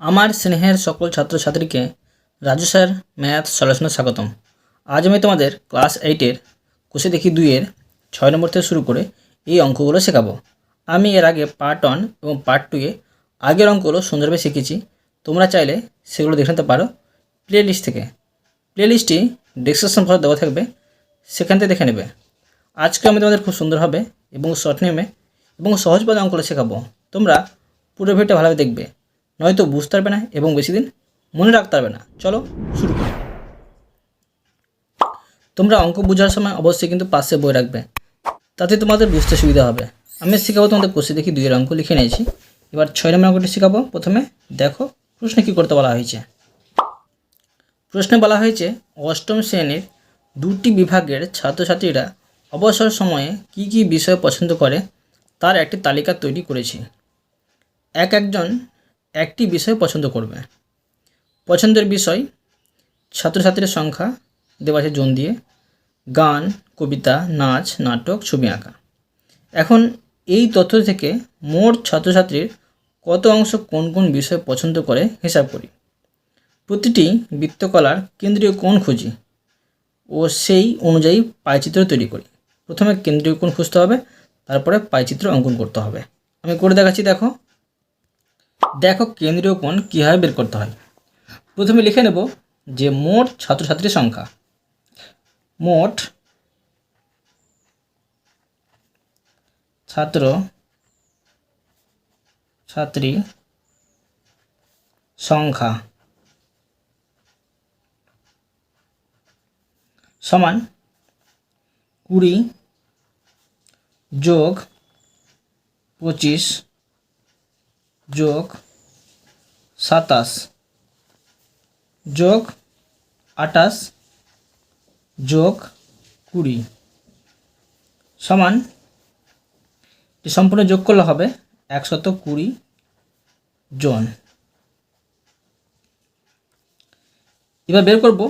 আমার স্নেহের সকল ছাত্রছাত্রীকে রাজু স্যার, ম্যাথ সলিউশনে স্বাগতম। আজ আমি তোমাদের ক্লাস এইটের কোষে দেখি দুইয়ের ছয় নম্বর থেকে শুরু করে এই অঙ্কগুলো শেখাবো। আমি এর আগে পার্ট ওয়ান এবং পার্ট টুয়ে আগের অঙ্কগুলো সুন্দরভাবে শিখেছি। তোমরা চাইলে সেগুলো দেখে নিতে পারো প্লে লিস্ট থেকে প্লে লিস্টটি ডিসক্রিপশন বক্সে দেওয়া থাকবে, সেখান থেকে দেখে নেবে। আজকে আমি তোমাদের খুব সুন্দরভাবে এবং শর্ট নেমে এবং সহজভাবে অঙ্কগুলো শেখাবো। তোমরা পুরো ভিডিওটা ভালোভাবে দেখবে। নয়তো বুঝতে পারবে না এবং বেশি দিন মনে রাখতে পারবে না। চলো শুরু করি। তোমরা অঙ্ক বোঝার সময় অবশ্যই কিন্তু পাশে বই রাখবে। তাতে তোমাদের বুঝতে সুবিধা হবে। আমি শেখাবো তোমাদের কোষে দেখি দুইয়ের অঙ্ক লিখে নিয়েছি। এবার ছয় নম্বর অঙ্কটি শেখাবো। প্রথমে দেখো প্রশ্নে কী করতে বলা হয়েছে। প্রশ্নে বলা হয়েছে, অষ্টম শ্রেণির দুটি বিভাগের ছাত্রছাত্রীরা অবসর সময়ে কি কি বিষয় পছন্দ করে, তার একটি তালিকা তৈরি করেছি। এক একজন একটি বিষয় পছন্দ করবে। পছন্দের বিষয়, ছাত্রছাত্রীর সংখ্যা দেওয়া আছে জোন দিয়ে, গান, কবিতা, নাচ, নাটক, ছবি আঁকা। এখন এই তথ্য থেকে মোট ছাত্রছাত্রীর কত অংশ কোন কোন বিষয় পছন্দ করে হিসাব করি। প্রতিটি বৃত্তকলার কেন্দ্রীয় কোণ খুঁজি ও সেই অনুযায়ী পায়চিত্র তৈরি করি। প্রথমে কেন্দ্রীয় কোণ খুঁজতে হবে, তারপরে পায়চিত্র অঙ্কন করতে হবে। আমি করে দেখাচ্ছি, দেখো। দেখো কেন্দ্রীয় কোণ কীভাবে বের করতে হয়। প্রথমে লিখে নেব যে মোট ছাত্রছাত্রীর সংখ্যা। মোট ছাত্র ছাত্রী সংখ্যা সমান কুড়ি যোগ পঁচিশ যোগ সাতাশ, যোগ আটাশ যোগ কুড়ি সমান এটি সম্পূর্ণ যোগ করলে হবে একশত কুড়ি জন। এবার বের করব,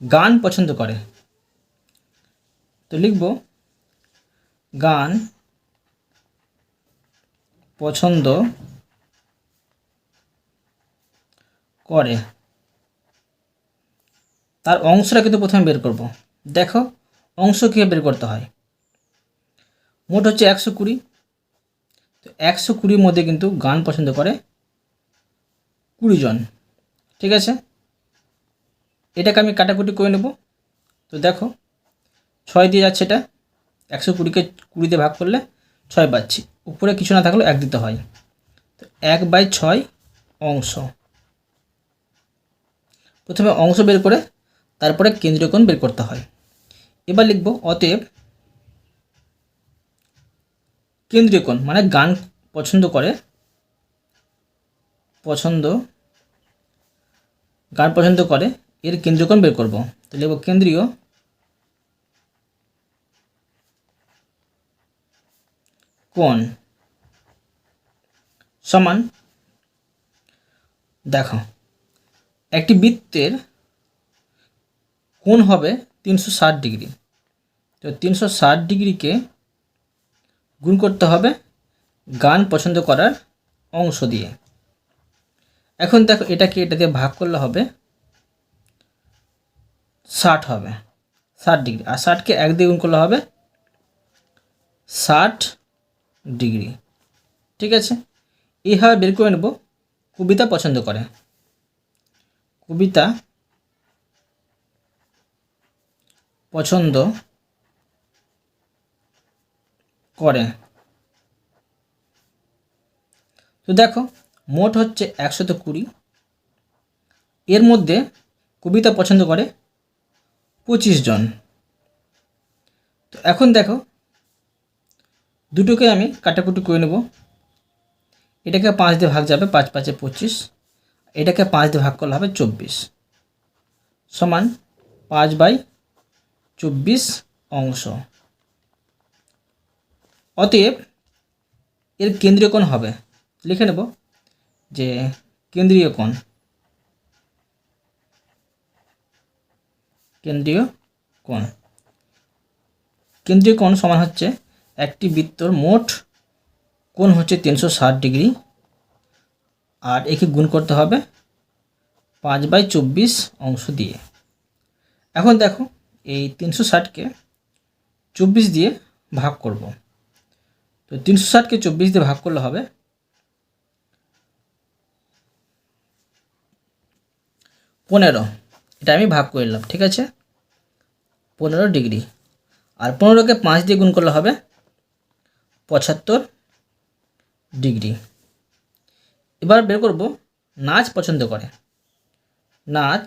গান পছন্দ করে। তো লিখব, গান পছন্দ করে। তার অংশটা কিন্তু প্রথমে বের করব। দেখো, অংশ কীভাবে বের করতে হয়? মোট হচ্ছে একশো কুড়ি। তো একশো কুড়ির মধ্যে কিন্তু গান পছন্দ করে কুড়ি জন। ঠিক আছে? এটাকে আমি কাটাকুটি করে নেব। তো দেখো, ছয় দিয়ে যাচ্ছে এটা। একশো কুড়িকে কুড়ি দিয়ে ভাগ করলে ছয় পাচ্ছি। উপরে কিছু না থাকলেও এক দিতে হয়। তো এক বাই ছয় অংশ। প্রথমে অংশ বের করে তারপরে কেন্দ্রীয় কোণ বের করতে হয়। এবার লিখব অতএব কেন্দ্রীয় কোণ মানে গান পছন্দ করে, পছন্দ, গান পছন্দ করে, এর কেন্দ্রীয় কোণ বের করব। তো লিখব কেন্দ্রীয় কোণ সমান, দেখো একটি বৃত্তের কোণ হবে তিনশো ষাট ডিগ্রি। তো তিনশো ষাট ডিগ্রিকে গুণ করতে হবে গান পছন্দ করার অংশ দিয়ে। এখন দেখো এটাকে এটা দিয়ে ভাগ করলে হবে ষাট হবে, ষাট ডিগ্রি। আর ষাটকে এক দিয়ে গুণ করলে হবে ষাট ডিগ্রি। ঠিক আছে? এইভাবে বের করে নেব। কবিতা পছন্দ করে। কবিতা পছন্দ করে। তো দেখো, মোট হচ্ছে একশত কুড়ি। এর মধ্যে কবিতা পছন্দ করে পঁচিশ জন। তো এখন দেখো, দুটোকে আমি কাটাকুটি করে নেব। এটাকে পাঁচ দিয়ে ভাগ যাবে, পাঁচ পাঁচে পঁচিশ। এটাকে পাঁচ দিয়ে ভাগ করলে হবে চব্বিশ। সমান পাঁচ বাই চব্বিশ অংশ। অতএব এর কেন্দ্রীয় কোণ হবে, লিখে নেব যে কেন্দ্রীয় কোণ কেন্দ্রীয় কোণ। কেন্দ্রীয় কোণ সমান হচ্ছে একটি বৃত্তর মোট কোণ হচ্ছে তিনশো ষাট ডিগ্রি আর একে গুণ করতে হবে পাঁচ বাই চব্বিশ অংশ দিয়ে। এখন দেখো এই তিনশো ষাটকে চব্বিশ দিয়ে ভাগ করব। তো তিনশো ষাটকে চব্বিশ দিয়ে ভাগ করলে হবে পনেরো। এটা আমি ভাগ করে ঠিক আছে? পনেরো ডিগ্রি। আর পনেরোকে পাঁচ দিয়ে গুণ করলে হবে পঁচাত্তর ডিগ্রি। এবার বের করব। নাচ পছন্দ করে। নাচ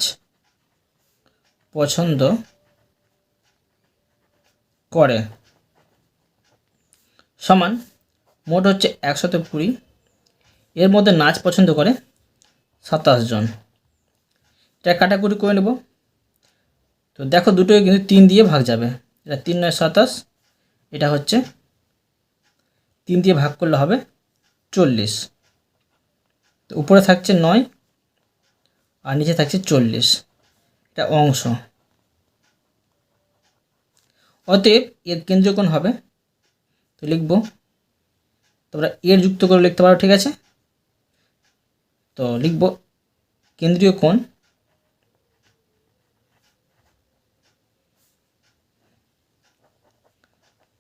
পছন্দ করে। সমান মোট হচ্ছে একশত কুড়ি। এর মধ্যে নাচ পছন্দ করে সাতাশ জন। এটা কাটাকুটি করে নেব। তো দেখো দুটোই কিন্তু তিন দিয়ে ভাগ যাবে। এটা তিন নয় সাতাশ। এটা হচ্ছে তিন দিয়ে ভাগ করলে হবে চল্লিশ। তো উপরে থাকছে নয় আর নিচে থাকছে চল্লিশ। এটা অংশ। অতএব এর কেন্দ্রীয় কোণ হবে, তো লিখব, তোমরা এর যুক্ত করে লিখতে পারো, ঠিক আছে? তো লিখব কেন্দ্রীয় কোণ।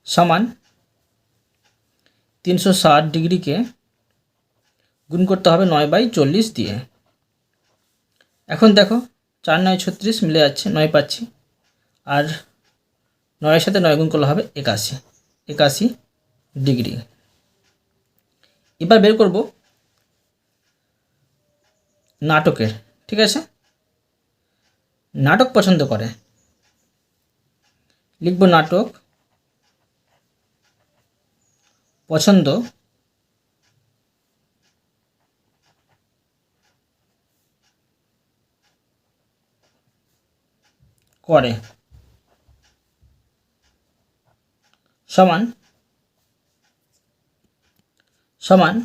সমান তিনশো ষাট ডিগ্রিকে গুণ করতে হবে নয় বাই চল্লিশ দিয়ে। এখন দেখো, চার নয় ছত্রিশ মিলে যাচ্ছে, নয় পাচ্ছি। আর নয়ের সাথে নয় গুণ করলে হবে একাশি একাশি ডিগ্রি। এবার বের করব নাটকের, ঠিক আছে? নাটক পছন্দ করে। লিখব নাটক পছন্দ। করে। সমান সমান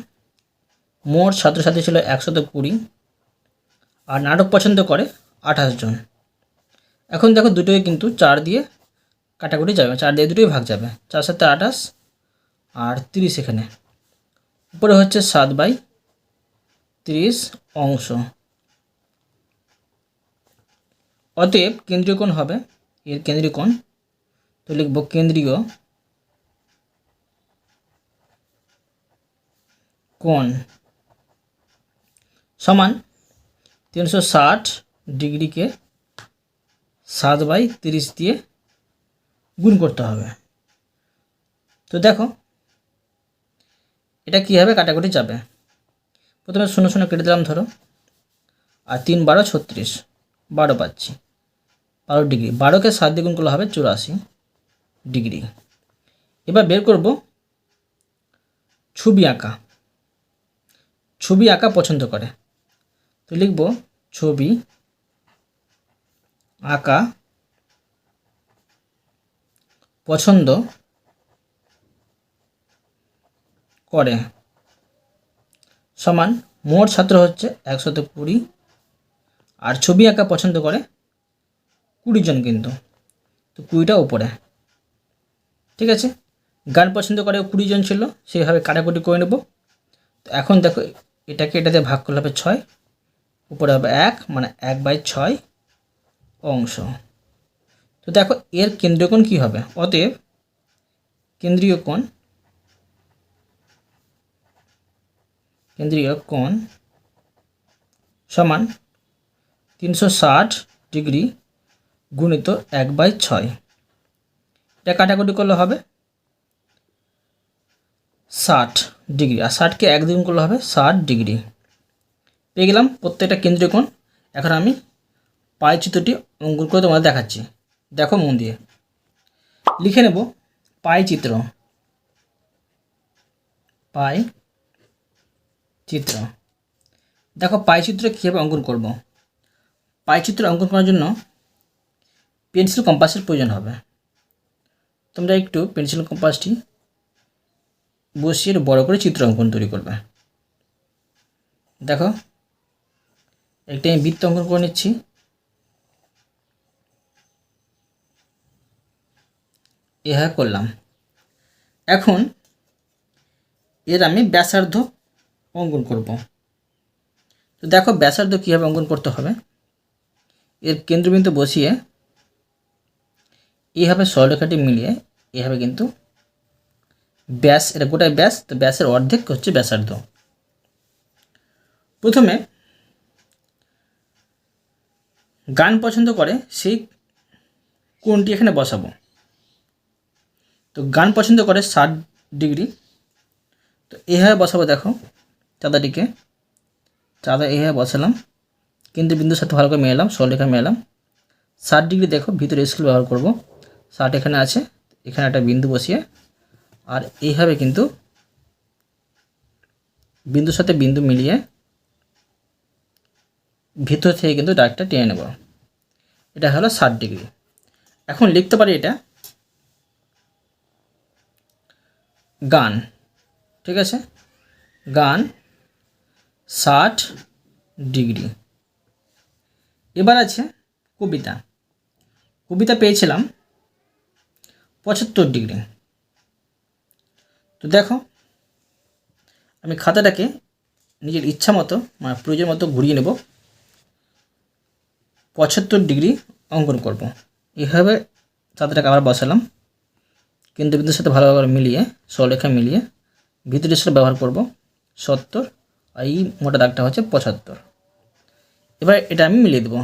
মোট ছাত্রছাত্রী ছিল একশত কুড়ি আর নাটক পছন্দ করে আঠাশ জন। এখন দেখো দুটোই কিন্তু চার দিয়ে কাটাকুটি যাবে, চার দিয়ে দুটোই ভাগ যাবে, চার সাথে আঠাশ আর তিরিশ এখানে। উপরে হচ্ছে সাত বাই তিরিশ অংশ। অতএব কেন্দ্রীয় কোণ হবে, এর কেন্দ্রীয় কোণ, তো লিখব কেন্দ্রীয় কোণ সমান তিনশো ষাট ডিগ্রিকে সাত বাই তিরিশ দিয়ে গুণ করতে হবে। তো দেখো, এটা কী হবে কাটাকুটি যাবে? প্রথমে শূন্য শূন্য কেটে দিলাম ধরো, আর তিন বারো ছত্রিশ, বারো পাচ্ছি। বারো ডিগ্রি। বারোকে সাত দিয়ে গুণ করলে হবে চুরাশি ডিগ্রি। এবার বের করব ছবি আঁকা। ছবি আঁকা পছন্দ করে। তো লিখব ছবি আঁকা পছন্দ করে। সমান মোট ছাত্র হচ্ছে একশত কুড়ি। আর ছবি আঁকা পছন্দ করে কুড়ি জন কিন্তু। তো কুড়িটা উপরে। ঠিক আছে? গান পছন্দ করে কুড়ি জন ছিল, সেইভাবে কাটাকুটি করে নেব। তো এখন দেখো, এটাকে এটাতে ভাগ করলে হবে ছয়, উপরে হবে এক মানে এক বাই ছয় অংশ। তো দেখো, এর কেন্দ্রীয় কোণ কী হবে? অতএব কেন্দ্রীয় কোণ কেন্দ্রীয় কোণ সমান তিনশো ষাট ডিগ্রি গুণিত এক বাই ছয়। এটা কাটাকুটি করলে হবে ষাট ডিগ্রি। আর ষাটকে এক দ্বিগুণ করলে হবে ষাট ডিগ্রি। পেয়ে গেলাম প্রত্যেকটা কেন্দ্রীয় কোণ। এখন আমি পাই চিত্রটি অঙ্কন করে তোমাদের দেখাচ্ছি। দেখো মন দিয়ে। লিখে নেব পাই চিত্র। পাই চিত্র। দেখো পাই চিত্র কীভাবে অঙ্কন করব? পাই চিত্র অঙ্কন করার জন্য পেন্সিল কম্পাসের প্রয়োজন হবে। তোমরা একটু পেন্সিল কম্পাসটি বসিয়ে বড় করে চিত্র অঙ্কন তৈরি করবে। দেখো, একটি আমি বৃত্ত অঙ্কন করে নিচ্ছি। এভাবে করলাম। এখন এর আমি ব্যাসার্ধ অঙ্কন করব। তো দেখো, ব্যাসার্ধ কীভাবে অঙ্কন করতে হবে? এর কেন্দ্রবিন্দু বসিয়ে এইভাবে সরলরেখাটি মিলিয়ে এইভাবে কিন্তু ব্যাস, এটা গোটাই ব্যাস, তো ব্যাসের অর্ধেক হচ্ছে ব্যাসার্ধ। প্রথমে গান পছন্দ করে, সেই কোনটি এখানে বসাবো। তো গান পছন্দ করে ষাট ডিগ্রি। তো এইভাবে বসাবো, দেখো, চাঁদাটিকে। চাঁদা এইভাবে বসালাম, কিন্তু বিন্দুর সাথে ভালো করে মেলাম সরলেখা মেলাম ষাট ডিগ্রি দেখো, ভিতরে স্কেল ব্যবহার করব। ষাট এখানে আছে, এখানে একটা বিন্দু বসিয়ে, আর এইভাবে কিন্তু বিন্দুর সাথে বিন্দু মিলিয়ে ভিতর থেকে কিন্তু ডাকটা টেনে নেব। এটা হলো ষাট ডিগ্রি। এখন লিখতে পারি এটা গান, ঠিক আছে? গান ষাট ডিগ্রি। এবার আছে কবিতা। কবিতা পেয়েছিলাম। পঁচাত্তর ডিগ্রি। তো দেখো, আমি খাতাটাকে নিজের ইচ্ছা মতো মানে প্রয়োজন মতো ঘুরিয়ে নেব। পঁচাত্তর ডিগ্রি অঙ্কন করব। এইভাবে চাঁদাটাকে আবার বসালাম। কেন্দ্রবিন্দুর সাথে ভালোভাবে মিলিয়ে সরলেখা মিলিয়ে ভিতরের সাথে ব্যবহার করব। সত্তর, আর এই মোটা দাগটা হচ্ছে পঁচাত্তর। এবার এটা আমি মিলিয়ে দেবো।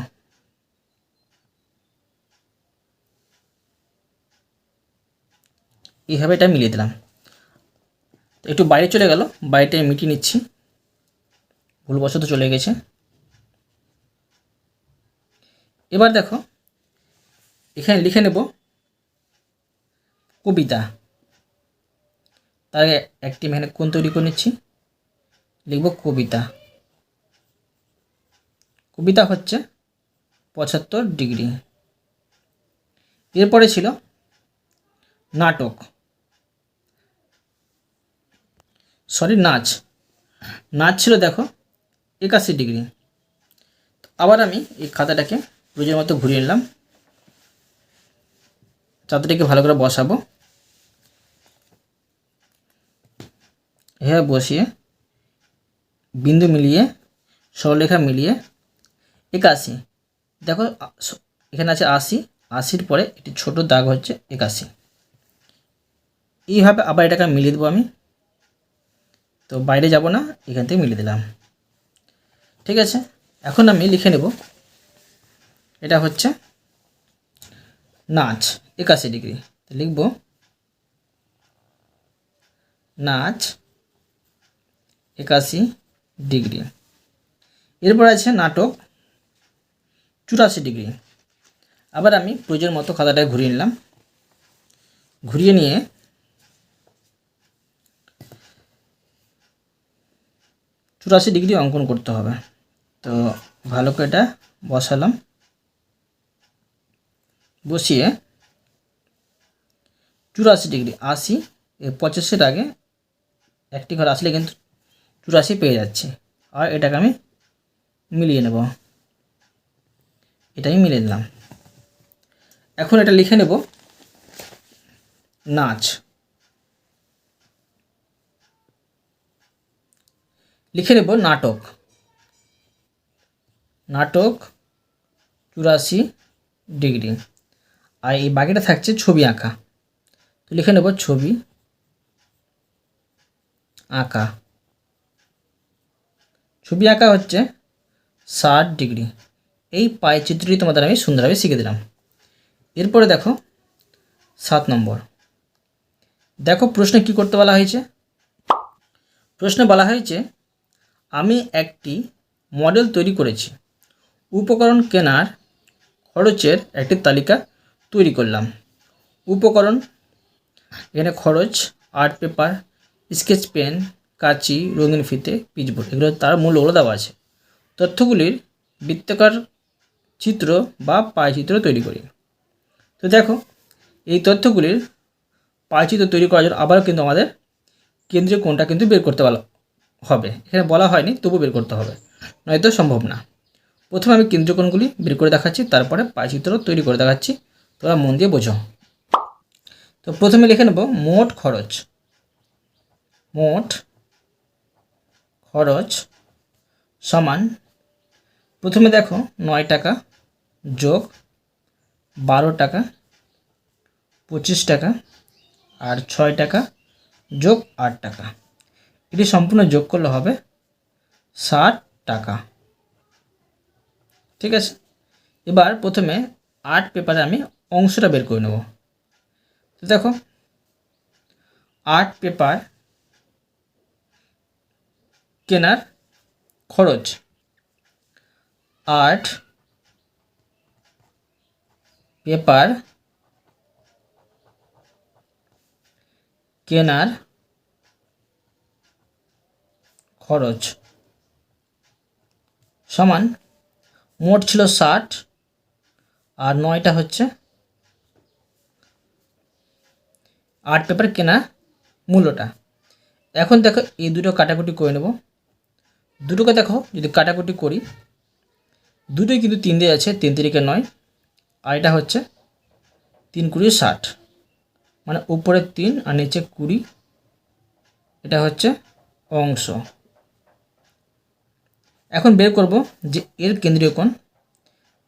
এইভাবে এটা মিলিয়ে দিলাম। একটু বাইরে চলে গেল, বাইরেটা মিটিয়ে নিচ্ছি। ভুলবশত চলে গেছে। এবার দেখো, এখানে লিখে নেব, কবিতা। তার একটি এখানে কোন তৈরি করে নিচ্ছি? লিখব কবিতা। কবিতা হচ্ছে পঁচাত্তর ডিগ্রি। এরপরে ছিল নাটক। সরি, নাচ। নাচ ছিল, দেখো, একাশি ডিগ্রি। আবার আমি এই খাতাটাকে প্রয়োজন মতো ঘুরিয়ে নিলাম। চাঁদাটাকে ভালো করে বসাবো। হ্যাঁ বসিয়ে বিন্দু মিলিয়ে সরলেখা মিলিয়ে, একাশি। দেখো এখানে আছে আশি। আশির পরে একটি ছোট দাগ হচ্ছে একাশি। এইভাবে আবার এটাকে মিলিয়ে দেবো আমি। তো বাইরে যাব না, এখান থেকে মিলিয়ে দিলাম। ঠিক আছে? এখন আমি লিখে নেব। এটা হচ্ছে নাচ, একাশি ডিগ্রি। লিখব নাচ একাশি ডিগ্রি। এরপর আছে নাটক, চুরাশি ডিগ্রি। আবার আমি প্রয়োজন মতো খাতাটায় ঘুরিয়ে নিলাম। ঘুরিয়ে নিয়ে চুরাশি ডিগ্রি অঙ্কন করতে হবে। তো ভালো করে এটা বসালাম। বসিয়ে চুরাশি ডিগ্রি, আশি পঁচাশির আগে একটি ঘর আসলে কিন্তু চুরাশি পেয়ে যাচ্ছে। আর এটাকে আমি মিলিয়ে নেব। এটাই মিলিয়ে দিলাম এখন এটা লিখে নেব। নাচ। লিখে নেব নাটক। নাটক চুরাশি ডিগ্রি। আর এই বাকিটা থাকছে ছবি আঁকা। তো লিখে নেব ছবি আঁকা। ছবি আঁকা হচ্ছে ষাট ডিগ্রি। এই পায়ে চিত্রটি তোমাদের আমি সুন্দরভাবে শিখে দিলাম। এরপরে দেখো সাত নম্বর। দেখো প্রশ্নে কি করতে বলা হয়েছে? প্রশ্নে বলা হয়েছে আমি একটি মডেল তৈরি করেছি। উপকরণ কেনার খরচের একটি তালিকা তৈরি করলাম। উপকরণ এখানে খরচ, আর্ট পেপার, স্কেচ পেন, কাঁচি, রঙিন ফিতে, পিচবোর্ড, এগুলো তার মূল্যগুলো দেওয়া আছে। তথ্যগুলির বৃত্তাকার চিত্র বা পায় চিত্র তৈরি করি। তো দেখো, এই তথ্যগুলির পায় চিত্র তৈরি করার জন্য আবার কিন্তু আমাদের কেন্দ্রীয় কোণটা কিন্তু বের করতে বলা হবে। এখানে বলা হয়নি, তবু বের করতে হবে। নয়তো সম্ভব না। প্রথমে আমি কেন্দ্রকোণগুলি বের করে দেখাচ্ছি, তারপরে পায়চিত্র তৈরি করে দেখাচ্ছি। তোমরা মন দিয়ে বোঝো। তো প্রথমে লিখে নেব, মোট খরচ। মোট খরচ সমান, প্রথমে দেখো নয় টাকা যোগ বারো টাকা, পঁচিশ টাকা, আর ছয় টাকা যোগ আট টাকা। এটি সম্পূর্ণ যোগ করলে হবে ষাট টাকা। ঠিক আছে? এবার প্রথমে আর্ট পেপারে আমি অংশটা বের করে নেব। তো দেখো আর্ট পেপার কেনার খরচ আর্ট পেপার কেনার খরচ। সমান মোট ছিল ষাট, আর নয়টা হচ্ছে আর্ট পেপার কেনা মূল্যটা। এখন দেখো এই দুটো কাটাকুটি করে নেব। দুটোকে দেখো, যদি কাটাকুটি করি, দুটোই কিন্তু তিন দিয়ে আছে তিন তিরিকে নয়, আর এটা হচ্ছে তিন কুড়ি ষাট। মানে উপরে তিন আর নিচে কুড়ি, এটা হচ্ছে অংশ। এখন বের করব যে এর কেন্দ্রীয় কোণ।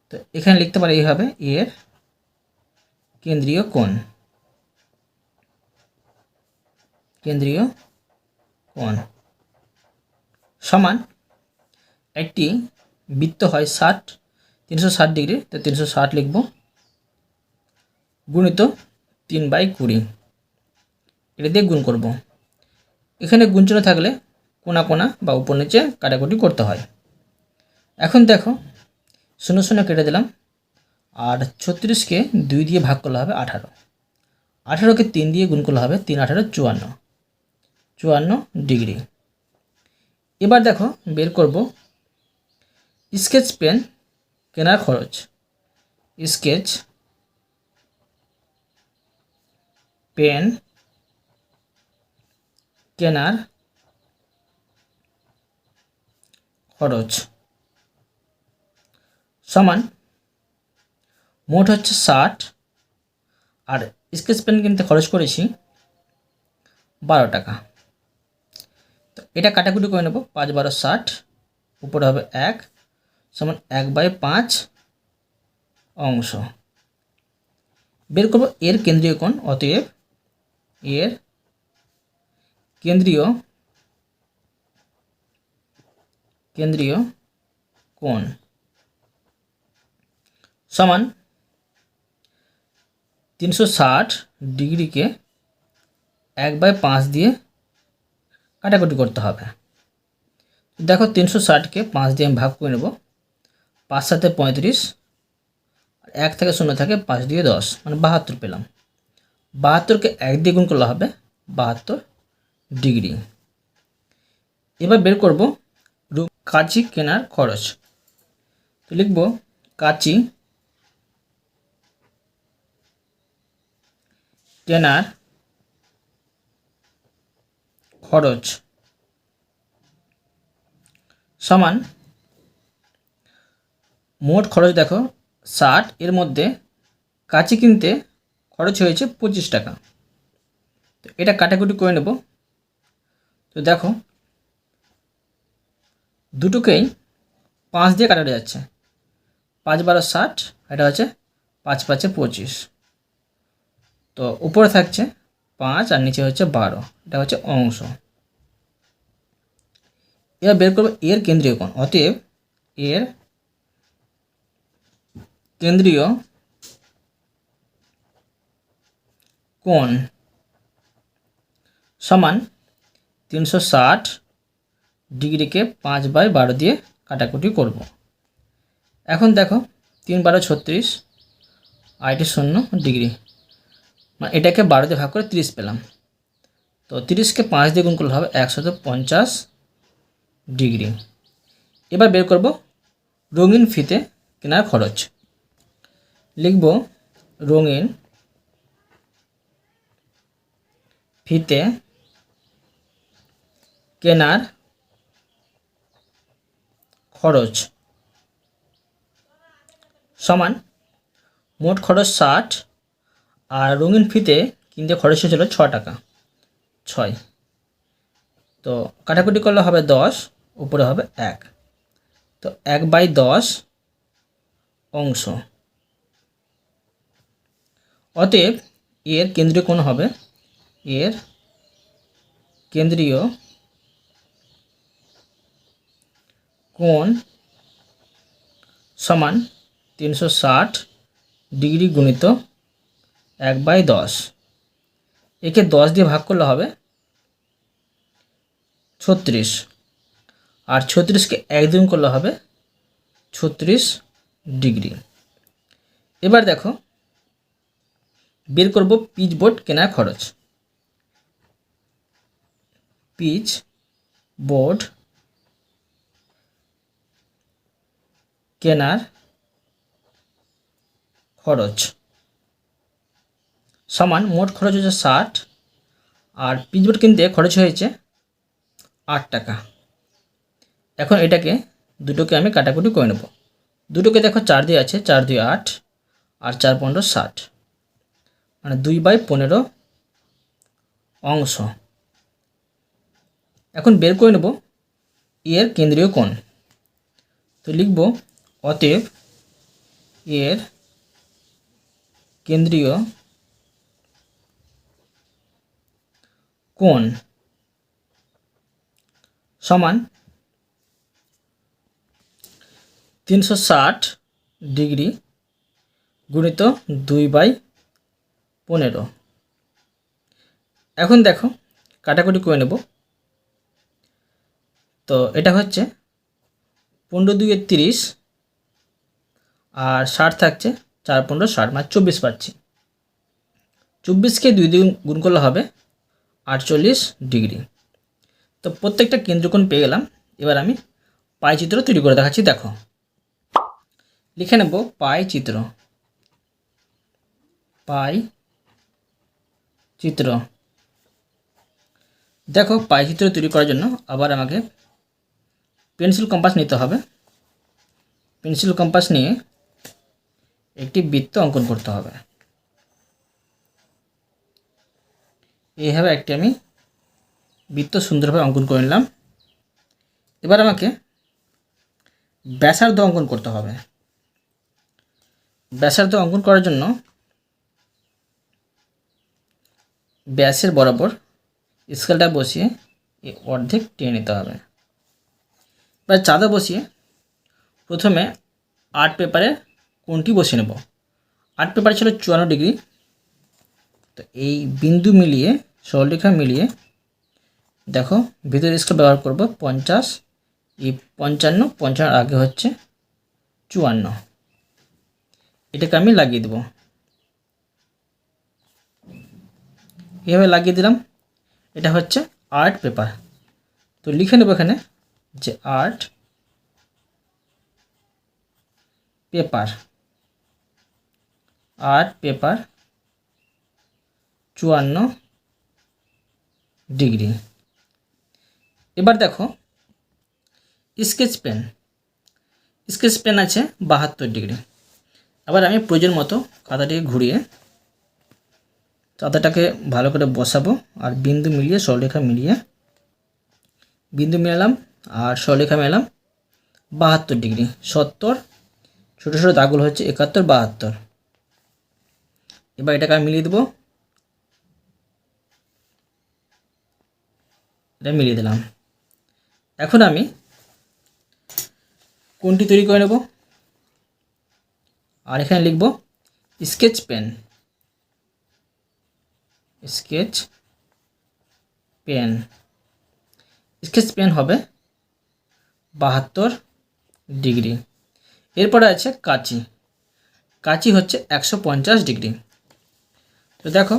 তো এখানে লিখতে পারি এইভাবে, এর কেন্দ্রীয় কোণ। কেন্দ্রীয় কোণ। সমান একটি বৃত্ত হয় ষাট, তিনশো ষাট ডিগ্রি, তো তিনশো ষাট লিখব। গুণিত তিন বাই কুড়ি। এটা দিয়ে গুণ করব। এখানে গুণচন্য থাকলে কোনা কোনা বা উপর নিচে কাটাকুটি করতে হয়। এখন দেখো, শূন্য শূন্য কেটে দিলাম, আর ছত্রিশকে দুই দিয়ে ভাগ করলে হবে আঠারো। আঠারোকে তিন দিয়ে গুণ করলে হবে তিন আঠারো চুয়ান্ন। চুয়ান্ন ডিগ্রি। এবার দেখো, বের করব। স্কেচ পেন কেনার খরচ। স্কেচ পেন কেনার খরচ। সমান মোট হচ্ছে ষাট। আর স্কেচ পেন কিনতে খরচ করেছি বারো টাকা। তো এটা কাটাকুটি করে নেব, পাঁচ বারো ষাট, উপরে হবে এক, সমান এক বাই পাঁচ অংশ। বের করব এর কেন্দ্রীয় কোণ, অতএব এর কেন্দ্রীয় কেন্দ্রীয় কোণ। সমান তিনশো ষাট ডিগ্রিকে এক বাই পাঁচ দিয়ে কাটাকুটি করতে হবে। দেখো তিনশো ষাটকে পাঁচ দিয়ে আমি ভাগ করে নেব। পাঁচ সাথে পঁয়ত্রিশ আর এক থেকে শূন্য থাকে পাঁচ দিয়ে দশ মানে বাহাত্তর পেলাম। বাহাত্তরকে এক দিয়ে গুণ করলে হবে বাহাত্তর ডিগ্রি। এবার বের করব কাঁচি কেনার খরচ। তো লিখব কাঁচি কেনার খরচ সমান মোট খরচ দেখো ষাট, এর মধ্যে কাঁচি কিনতে খরচ হয়েছে পঁচিশ টাকা। তো এটা কাটাকুটি করে নেব। তো দেখো দুটোকেই পাঁচ দিয়ে কাটানো যাচ্ছে। পাঁচ বারো ষাট, এটা হচ্ছে পাঁচ পাঁচে পঁচিশ। তো উপরে থাকছে পাঁচ আর নিচে হচ্ছে বারো, এটা হচ্ছে অংশ। এবার বের করব এর কেন্দ্রীয় কোণ। অতএব এর কেন্দ্রীয় কোণ সমান তিনশো ষাট ডিগ্রিকে পাঁচ বাই বারো দিয়ে কাটাকুটি করব। এখন দেখো, তিন বারো ছত্রিশ আর এটি শূন্য ডিগ্রি। মানে এটাকে বারো দিয়ে ভাগ করে তিরিশ পেলাম। তো তিরিশকে পাঁচ দিয়ে গুণ করলে হবে একশত পঞ্চাশ ডিগ্রি। এবার বের করব রঙিন ফিতে কেনার খরচ। লিখব রঙিন ফিতে কেনার খরচ। সমান মোট খরচ ষাট আর রঙিন ফিতে কিনতে খরচ হয়েছিল ছ টাকা, ছয়। তো কাটাকুটি করলে হবে দশ, উপরে হবে এক। তো এক বাই দশ অংশ। অতএব এর কেন্দ্রীয় কোণ হবে, এর কেন্দ্রীয় কোণ সমান তিনশো ষাট ডিগ্রি গুণিত এক বাই দশ। একে দশ দিয়ে ভাগ করলে হবে ছত্রিশ। আর ছত্রিশকে এক দিন করলে হবে ছত্রিশ ডিগ্রি। এবার দেখো, বের করব পিচ বোর্ড কেনার খরচ। পিচ বোর্ড কেনার খরচ। সমান মোট খরচ হচ্ছে ষাট, আর পিচবোর্ড কিনতে খরচ হয়েছে আট টাকা। এখন এটাকে দুটোকে আমি কাটাকুটি করে নেব। দুটোকে দেখো চার দিয়ে আছে, চার দুই আট, আর চার পনেরো ষাট। মানে দুই বাই পনেরো অংশ। এখন বের করে নেব এর কেন্দ্রীয় কোণ। তো লিখব অতএব এর কেন্দ্রীয় কোণ সমান তিনশো ষাট ডিগ্রি গুণিত দুই বাই পনেরো। এখন দেখো, কাটাকুটি করে নেব। তো এটা হচ্ছে পনেরো দুইয়ে তিরিশ আর ষাট থাকছে, চার পনেরো, ষাট মানে চব্বিশ পাচ্ছি। চব্বিশকে দুই দিন গুণ করলে হবে আটচল্লিশ ডিগ্রি। তো প্রত্যেকটা কেন্দ্রকোণ পেয়ে গেলাম। এবার আমি পাই চিত্র তৈরি করে দেখাচ্ছি, দেখো। লিখে নেব পাই চিত্র। পাই চিত্র। দেখো, পাই চিত্র তৈরি করার জন্য আবার আমাকে পেন্সিল কম্পাস নিতে হবে। পেন্সিল কম্পাস নিয়ে একটি বৃত্ত অঙ্কন করতে হবে। এইভাবে একটি আমি বৃত্ত সুন্দরভাবে অঙ্কন করে নিলাম। এবার আমাকে ব্যাসার্ধ অঙ্কন করতে হবে। ব্যাসার্ধ অঙ্কন করার জন্য ব্যাসের বরাবর স্কেলটা বসিয়ে অর্ধেক টেনে নিতে হবে। এবার চাঁদা বসিয়ে প্রথমে আর্ট পেপারে কোনটি বসিয়ে নেব? আর্ট পেপার ছিল চুয়ান্ন ডিগ্রি। তো এই বিন্দু মিলিয়ে, সরলরেখা মিলিয়ে, দেখো ভিতরে স্কেল ব্যবহার করব পঞ্চাশ, এই পঞ্চান্ন পঞ্চান্ন আগে হচ্ছে চুয়ান্ন। এটাকে আমি লাগিয়ে দেবো। এভাবে লাগিয়ে দিলাম। এটা হচ্ছে আর্ট পেপার। তো লিখে নেব এখানে যে আর্ট পেপার। আর্ট পেপার চুয়ান্ন ডিগ্রি। এবার দেখো, স্কেচ পেন। স্কেচ পেন আছে বাহাত্তর ডিগ্রি। আবার আমি প্রয়োজন মতো কাদাটিকে ঘুরিয়ে চাঁদাটাকে ভালো করে বসাবো আর বিন্দু মিলিয়ে সরলেখা মিলিয়ে বিন্দু মেলাম আর সরলেখা মেলাম বাহাত্তর ডিগ্রি। সত্তর, ছোটো ছোটো দাগগুলো হচ্ছে একাত্তর, বাহাত্তর। এবার এটাকে আমি মিলিয়ে দেবো। এটা মিলিয়ে দিলাম। এখন আমি কোনটি তৈরি করে নেব? আর এখানে লিখব, sketch pen. Sketch pen. Sketch pen হবে বাহাত্তর ডিগ্রি। এরপরে আছে কাঁচি। কাঁচি হচ্ছে একশো পঞ্চাশ ডিগ্রি। তো দেখো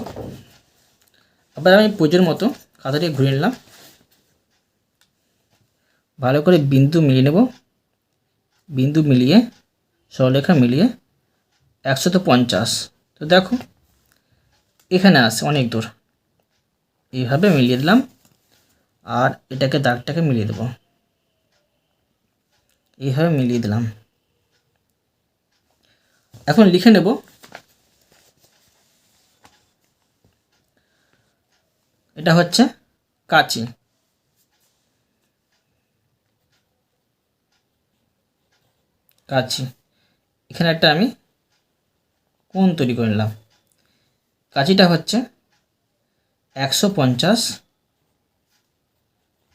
আবার আমি পুজোর মতো কাঁথাটি ঘুরিয়ে নিলাম। ভালো করে বিন্দু মিলিয়ে নেব। বিন্দু মিলিয়ে সরলেখা মিলিয়ে একশত পঞ্চাশ। তো দেখো, এখানে আসে অনেক দূর। এইভাবে মিলিয়ে দিলাম, আর এটাকে দাগটাকে মিলিয়ে দেব। এইভাবে মিলিয়ে দিলাম। এখন লিখে নেব এটা হচ্ছে কাচি। কাছি এখানে একটা আমি কোন তৈরি করে নিলাম। কাঁচিটা হচ্ছে একশো পঞ্চাশ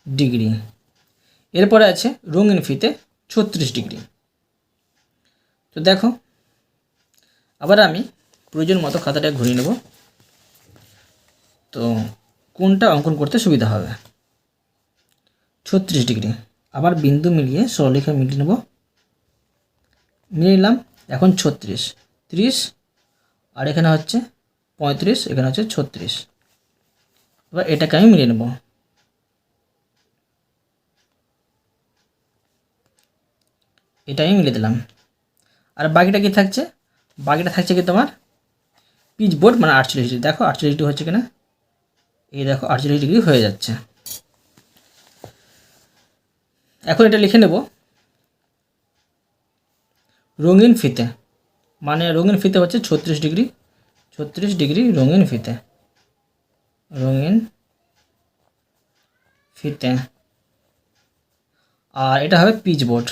ডিগ্রি। এরপরে আছে রঙিন ফিতে ছত্রিশ ডিগ্রি। তো দেখো, আবার আমি প্রয়োজন মতো খাতাটা ঘুরিয়ে নেব। তো কোনটা অঙ্কন করতে সুবিধা হবে? ছত্রিশ ডিগ্রি। আবার বিন্দু মিলিয়ে সরলেখা মিলিয়ে নেব। মিলিয়ে নিলাম, এখন ছত্রিশ। ত্রিশ, আর এখানে হচ্ছে পঁয়ত্রিশ, এখানে হচ্ছে ছত্রিশ। এবার এটাকে আমি মিলিয়ে নেব। এটা আমি দিলাম। আর বাকিটা কি থাকছে? বাকিটা থাকছে কি তোমার? পিচ বোর্ড মানে আটচল্লিশ ডিগ্রি। দেখো, আটচল্লিশ ডিগ্রি হচ্ছে কিনা? এই দেখো আটচল্লিশ ডিগ্রি হয়ে যাচ্ছে। এখন এটা লিখে নেব। রঙিন ফিতে মানে রঙিন ফিতে হচ্ছে ছত্রিশ ডিগ্রি ছত্রিশ ডিগ্রি রঙিন ফিতে। রঙিন ফিতে। আর এটা হবে পিচ বোর্ড।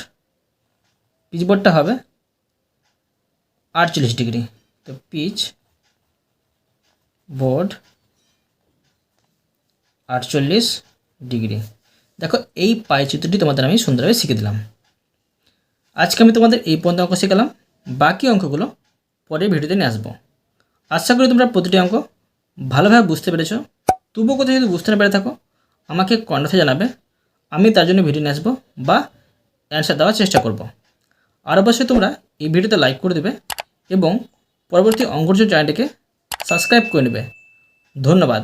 পিচ বোর্ডটা হবে আটচল্লিশ ডিগ্রি। তো পিচ বোর্ড আটচল্লিশ ডিগ্রি। দেখো, এই পাই চিত্রটি তোমাদের আমি সুন্দরভাবে শিখে দিলাম। আজকে আমি তোমাদের এই পর্যন্ত অঙ্ক শেখালাম। বাকি অঙ্কগুলো পরের ভিডিওতে নিয়ে আসব। আশা করি তোমরা প্রতিটি অঙ্ক ভালোভাবে বুঝতে পেরেছ। তবুও কোথাও যদি বুঝতে না পেরে থাকো, আমাকে কন্টাক্টে জানাবে। আমি তার জন্য ভিডিও নিয়ে আসব বা অ্যান্সার দেওয়ার চেষ্টা করব। আর অবশ্যই তোমরা এই ভিডিওতে লাইক করে দেবে এবং পরবর্তী অঙ্কর্য চ্যানেলটিকে সাবস্ক্রাইব করে নেবে। ধন্যবাদ।